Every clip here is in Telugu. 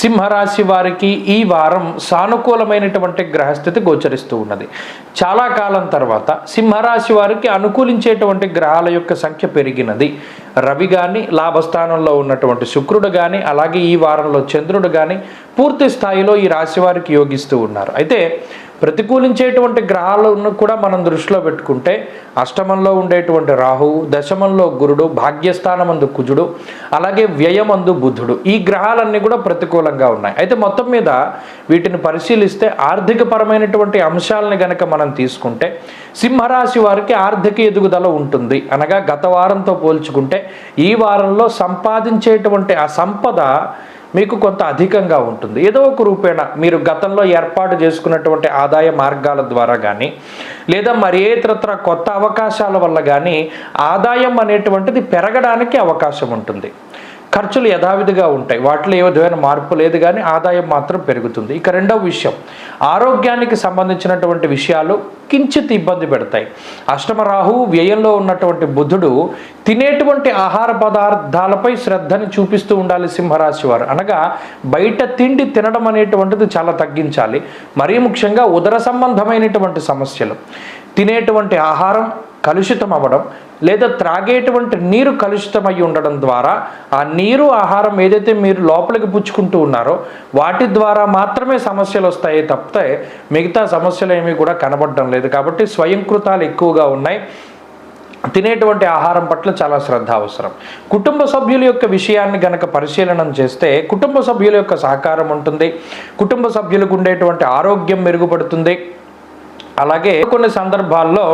సింహరాశి వారికి ఈ వారం సానుకూలమైనటువంటి గ్రహస్థితి గోచరిస్తూ ఉన్నది. చాలా కాలం తర్వాత సింహరాశి వారికి అనుకూలించేటువంటి గ్రహాల యొక్క సంఖ్య పెరిగినది. రవి కానీ లాభస్థానంలో ఉన్నటువంటి శుక్రుడు కానీ అలాగే ఈ వారంలో చంద్రుడు కానీ పూర్తి స్థాయిలో ఈ రాశి వారికి యోగిస్తూ ఉన్నారు. అయితే ప్రతికూలించేటువంటి గ్రహాలను కూడా మనం దృష్టిలో పెట్టుకుంటే అష్టమంలో ఉండేటువంటి రాహువు దశమంలో గురుడు భాగ్యస్థానమందు కుజుడు అలాగే వ్యయమందు బుధుడు. ఈ గ్రహాలన్నీ కూడా ప్రతికూలంగా ఉన్నాయి. అయితే మొత్తం మీద వీటిని పరిశీలిస్తే ఆర్థిక పరమైనటువంటి అంశాలని గనక మనం తీసుకుంటే సింహరాశి వారికి ఆర్థిక ఎదుగుదల ఉంటుంది. అనగా గత వారంతో పోల్చుకుంటే ఈ వారంలో సంపాదించేటువంటి ఆ సంపద మీకు కొంత అధికంగా ఉంటుంది. ఏదో ఒక రూపేణ మీరు గతంలో ఏర్పాటు చేసుకున్నటువంటి ఆదాయ మార్గాల ద్వారా కానీ లేదా మరి ఇతరత్ర కొత్త అవకాశాల వల్ల కానీ ఆదాయం అనేటువంటిది పెరగడానికి అవకాశం ఉంటుంది. ఖర్చులు యథావిధిగా ఉంటాయి. వాటిలో ఏ విధమైన మార్పు లేదు కానీ ఆదాయం మాత్రం పెరుగుతుంది. ఇక రెండవ విషయం ఆరోగ్యానికి సంబంధించినటువంటి విషయాలు కించిత్ ఇబ్బంది పెడతాయి. అష్టమరాహు వ్యయంలో ఉన్నటువంటి బుధుడు తినేటువంటి ఆహార పదార్థాలపై శ్రద్ధని చూపిస్తూ ఉండాలి సింహరాశి వారు. అనగా బయట తిండి తినడం అనేటువంటిది చాలా తగ్గించాలి. మరీ ముఖ్యంగా ఉదర సంబంధమైనటువంటి సమస్యలు తినేటువంటి ఆహారం కలుషితం అవ్వడం లేదా త్రాగేటువంటి నీరు కలుషితమై ఉండడం ద్వారా ఆ నీరు ఆహారం ఏదైతే మీరు లోపలికి పుచ్చుకుంటూ ఉన్నారో వాటి ద్వారా మాత్రమే సమస్యలు వస్తాయి తప్పితే మిగతా సమస్యలు ఏమీ కూడా కనబడడం లేదు. కాబట్టి స్వయంకృతాలు ఎక్కువగా ఉన్నాయి. తినేటువంటి ఆహారం పట్ల చాలా శ్రద్ధ అవసరం. కుటుంబ సభ్యుల యొక్క విషయాన్ని గనక పరిశీలనం చేస్తే కుటుంబ సభ్యుల యొక్క సహకారం ఉంటుంది. కుటుంబ సభ్యులకు ఉండేటువంటి ఆరోగ్యం మెరుగుపడుతుంది. అలాగే కొన్ని సందర్భాల్లో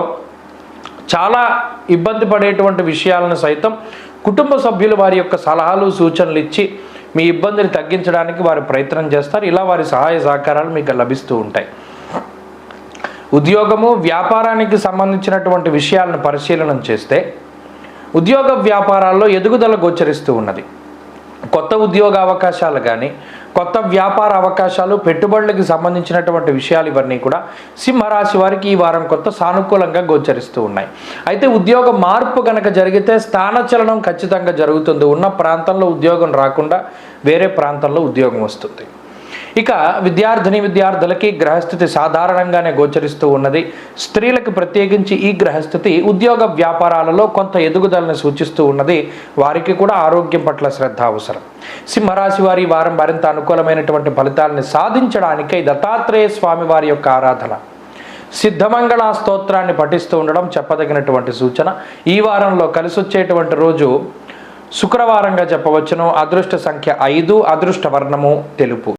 చాలా ఇబ్బంది పడేటువంటి విషయాలను సైతం కుటుంబ సభ్యులు వారి యొక్క సలహాలు సూచనలు ఇచ్చి మీ ఇబ్బందిని తగ్గించడానికి వారు ప్రయత్నం చేస్తారు. ఇలా వారి సహాయ సహకారాలు మీకు లభిస్తూ ఉంటాయి. ఉద్యోగము వ్యాపారానికి సంబంధించినటువంటి విషయాలను పరిశీలనం చేస్తే ఉద్యోగ వ్యాపారాల్లో ఎదుగుదల గోచరిస్తూ ఉన్నది. కొత్త ఉద్యోగ అవకాశాలు కానీ కొత్త వ్యాపార అవకాశాలు పెట్టుబడులకు సంబంధించినటువంటి విషయాలు ఇవన్నీ కూడా సింహరాశి వారికి ఈ వారం కొత్త సానుకూలంగా గోచరిస్తూ ఉన్నాయి. అయితే ఉద్యోగ మార్పు కనుక జరిగితే స్థానచలనం ఖచ్చితంగా జరుగుతుంది. ఉన్న ప్రాంతంలో ఉద్యోగం రాకుండా వేరే ప్రాంతంలో ఉద్యోగం వస్తుంది. ఇక విద్యార్థిని విద్యార్థులకి గ్రహస్థితి సాధారణంగానే గోచరిస్తూ ఉన్నది. స్త్రీలకు ప్రత్యేకించి ఈ గ్రహస్థితి ఉద్యోగ వ్యాపారాలలో కొంత ఎదుగుదలను సూచిస్తూ ఉన్నది. వారికి కూడా ఆరోగ్యం పట్ల శ్రద్ధ అవసరం. సింహరాశి వారి వారం మరింత అనుకూలమైనటువంటి ఫలితాలను సాధించడానికై దత్తాత్రేయ స్వామి వారి యొక్క ఆరాధన. సిద్ధమంగళ స్తోత్రాన్ని పఠిస్తూ ఉండడం చెప్పదగినటువంటి సూచన. ఈ వారంలో కలిసి వచ్చేటువంటి రోజు శుక్రవారంగా చెప్పవచ్చును. అదృష్ట సంఖ్య ఐదు అదృష్ట వర్ణము తెలుపు.